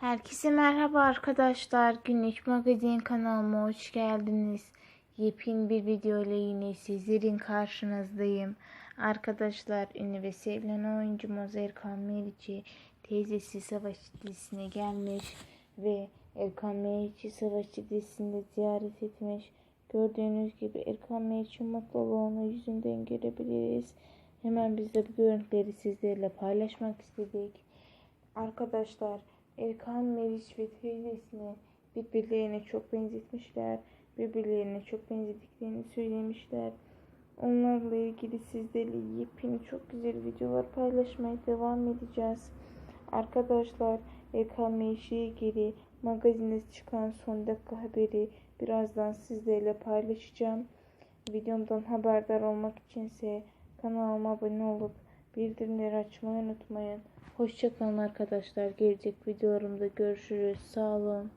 Herkese merhaba arkadaşlar. Günlük magazin kanalıma hoş geldiniz. Yepyeni bir video ile yine sizlerin karşınızdayım. Arkadaşlar ünlü ve sevilen oyuncu Erkan Meriç'i teyzesi Savaş dizisine gelmiş ve Erkan Meriç'i Savaş dizisinde ziyaret etmiş. Gördüğünüz gibi Erkan Meriç'in mutluluğunu yüzünden görebiliriz. Hemen biz de bu görüntüleri sizlerle paylaşmak istedik. Arkadaşlar Erkan Meriç ve teyzesini birbirlerine çok benzetmişler. Birbirlerine çok benzediklerini söylemişler. Onlarla ilgili sizlerle yepyeni çok güzel videolar paylaşmaya devam edeceğiz. Arkadaşlar Erkan Meriç'le ilgili magazinde çıkan son dakika haberi birazdan sizlerle paylaşacağım. Videomdan haberdar olmak içinse kanalıma abone olup bildirimleri açmayı unutmayın. Hoşçakalın arkadaşlar. Gelecek videolarımda görüşürüz. Sağ olun.